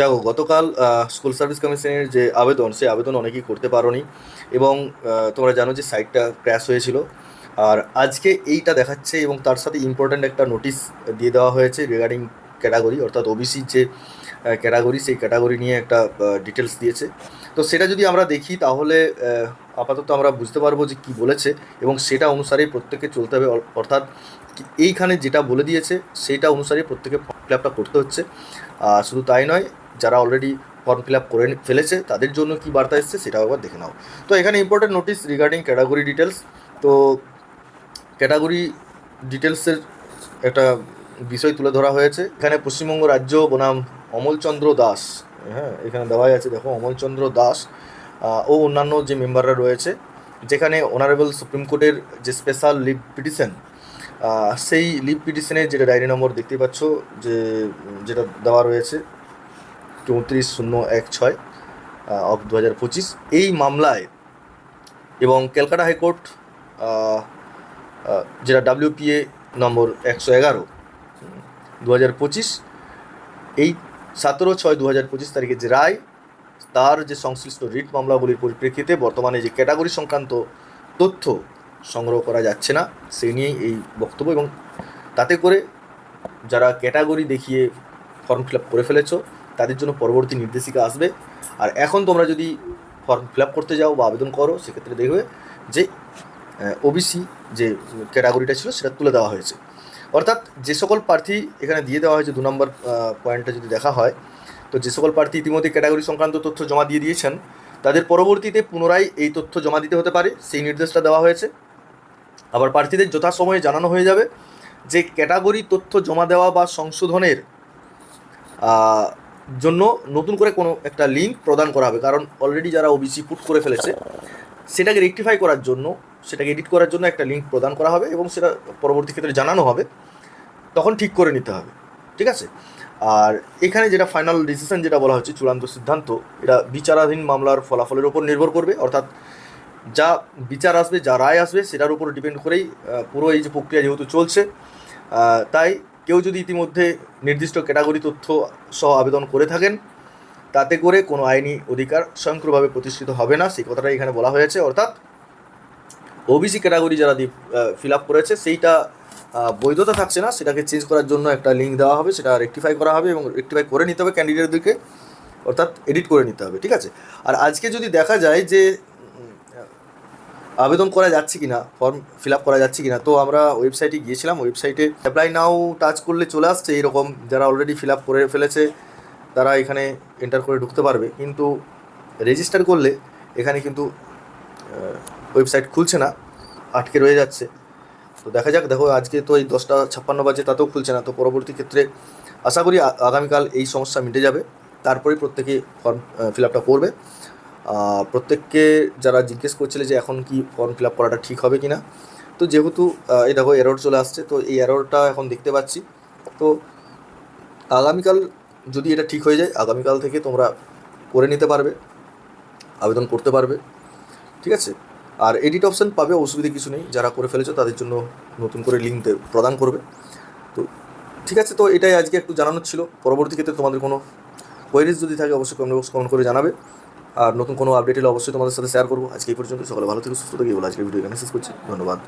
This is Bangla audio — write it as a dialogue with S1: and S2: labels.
S1: দেখো, গতকাল স্কুল সার্ভিস কমিশনের যে আবেদন, সেই আবেদন অনেকেই করতে পারোনি এবং তোমরা জানো যে সাইটটা ক্র্যাশ হয়েছিল। আর আজকে এইটা দেখাচ্ছে এবং তার সাথে ইম্পর্ট্যান্ট একটা নোটিশ দিয়ে দেওয়া হয়েছে রিগার্ডিং ক্যাটাগরি অর্থাৎ ওবিসির যে ক্যাটাগরি সেই ক্যাটাগরি নিয়ে একটা ডিটেলস দিয়েছে। তো সেটা যদি আমরা দেখি, তাহলে আপাতত আমরা বুঝতে পারব যে কী বলেছে এবং সেটা অনুসারেই প্রত্যেককে চলতে হবে অর্থাৎ এইখানে যেটা বলে দিয়েছে, সেটা অনুসারে প্রত্যেকে ফর্ম ফিল করতে হচ্ছে। আর শুধু তাই নয় যারা অলরেডি ফর্ম ফিল আপ করে ফেলেছে, তাদের জন্য কি বার্তা এসছে সেটাও একবার দেখে নাও। তো এখানে important notice regarding category details তো ক্যাটাগরি ডিটেলসের একটা বিষয় তুলে ধরা হয়েছে। এখানে পশ্চিমবঙ্গ রাজ্য বনাম অমলচন্দ্র দাস। হ্যাঁ এখানে দেওয়াই আছে, দেখো, অমলচন্দ্র দাস ও অন্যান্য যে মেম্বাররা রয়েছে, যেখানে অনারেবল সুপ্রিম কোর্টের যে স্পেশাল লিভ পিটিশন সেই লিভ পিটিশনের যেটা ডায়েরি নম্বর দেখতে পাচ্ছ, যে, যেটা দেওয়া রয়েছে চৌত্রিশ শূন্য এক ছয় অফ দু হাজার পঁচিশ। এই মামলায় এবং ক্যালকাটা হাইকোর্ট যেটা ডাব্লিউপিএ নম্বর একশো এগারো দু হাজার পঁচিশ, এই সতেরো ছয় দু হাজার পঁচিশ তারিখে যে রায়, তার যে সংশ্লিষ্ট রিট মামলাগুলির পরিপ্রেক্ষিতে বর্তমানে যে ক্যাটাগরি সংক্রান্ত তথ্য সংগ্রহ করা যাচ্ছে না সেই নিয়েই এই বক্তব্য। এবং তাতে করে যারা ক্যাটাগরি দেখিয়ে ফর্ম ফিল আপ করে ফেলেছো তাদের জন্য পরবর্তী নির্দেশিকা আসবে। আর এখন তোমরা যদি ফর্ম ফিল আপ করতে যাও বা আবেদন করো, সেক্ষেত্রে দেখবে যে ওবিসি যে ক্যাটাগরিটা ছিল, সেটা তুলে দেওয়া হয়েছে। অর্থাৎ যে সকল প্রার্থী এখানে দিয়ে দেওয়া হয়েছে, দু নম্বর পয়েন্টটা যদি দেখা হয়, তো যে সকল প্রার্থী ইতিমধ্যে ক্যাটাগরি সংক্রান্ত তথ্য জমা দিয়ে দিয়েছেন, তাদের পরবর্তীতে পুনরায় এই তথ্য জমা দিতে হতে পারে, সেই নির্দেশটা দেওয়া হয়েছে। আবার প্রার্থীদের যথাসময়ে জানানো হয়ে যাবে যে ক্যাটাগরি তথ্য জমা দেওয়া বা সংশোধনের জন্য নতুন করে কোনো একটা লিঙ্ক প্রদান করা হবে। কারণ অলরেডি যারা ওবিসি পুট করে ফেলেছে, সেটাকে রেকটিফাই করার জন্য, সেটাকে এডিট করার জন্য একটা লিঙ্ক প্রদান করা হবে এবং সেটা পরবর্তী ক্ষেত্রে জানানো হবে। তখন ঠিক করে নিতে হবে। ঠিক আছে? আর এখানে যেটা ফাইনাল ডিসিশন যেটা বলা হচ্ছে, চূড়ান্ত সিদ্ধান্ত, এটা বিচারাধীন মামলার ফলাফলের উপর নির্ভর করবে। অর্থাৎ যা বিচার আসবে, যা রায় আসবে, সেটার উপর ডিপেন্ড করেই পুরো এই যে প্রক্রিয়া যেহেতু চলছে তাই কেউ যদি ইতিমধ্যে নির্দিষ্ট ক্যাটাগরি তথ্য সহ আবেদন করে থাকেন, তাতে করে কোনো আইনি অধিকার স্বয়ংক্রিয়ভাবে প্রতিষ্ঠিত হবে না। সেই কথাটা এখানে বলা হয়েছে। অর্থাৎ ওবিসি ক্যাটাগরি যারা ফিল আপ করেছে, সেইটা বৈধতা থাকছে না। সেটাকে চেঞ্জ করার জন্য একটা লিঙ্ক দেওয়া হবে, সেটা রেকটিফাই করা হবে এবং রেকটিফাই করে নিতে হবে ক্যান্ডিডেটদেরকে অর্থাৎ এডিট করে নিতে হবে, ঠিক আছে? আর আজকে যদি দেখা যায় যে আবেদন করা যাচ্ছে কিনা ফর্ম ফিল আপ করা যাচ্ছে কিনা, তো আমরা ওয়েবসাইটে গিয়েছিলাম ওয়েবসাইটে অ্যাপ্লাই নাও টাচ করলে চলে আসছে, এরকম যারা অলরেডি ফিল আপ করে ফেলেছে, তারা এখানে এন্টার করে ঢুকতে পারবে। কিন্তু রেজিস্টার করলে এখানে কিন্তু ওয়েবসাইট খুলছে না, আটকে রয়ে যাচ্ছে। তো দেখা যাক, দেখো আজকে তো এই দশটা ছাপ্পান্ন বাজে, তাতেও খুলছে না। তো পরবর্তী ক্ষেত্রে আশা করি আগামীকাল এই সমস্যা মিটে যাবে। তারপরেই প্রত্যেকে ফর্ম ফিল আপটা করবে। প্রত্যেককে যারা জিজ্ঞেস করছিলে যে এখন কি ফর্ম ফিল আপ করাটা ঠিক হবে কি না তো যেহেতু এই দেখো এরর চলে আসছে, তো এই এররটা এখন দেখতে পাচ্ছি। তো আগামীকাল যদি এটা ঠিক হয়ে যায়, আগামীকাল থেকে তোমরা করে নিতে পারবে, আবেদন করতে পারবে, ঠিক আছে? আর এডিট অপশান পাবে, অসুবিধে কিছু নেই, যারা করে ফেলেছো তাদের জন্য নতুন করে লিঙ্ক প্রদান করবে। তো ঠিক আছে, তো এটাই আজকে একটু জানানোর ছিল। পরবর্তী ক্ষেত্রে তোমাদের কোনো কোয়ারিজ যদি থাকে, অবশ্যই কমেন্ট বক্স কমেন্ট করে জানাবে। আর নতুন কোনো আপডেট হলে অবশ্যই তোমাদের সাথে শেয়ার করব। আজকে এই পর্যন্ত সকালে ভালো থেকে, সুস্থ থেকে। বলে আজকে ভিডিও এখানে শেষ করছি। ধন্যবাদ।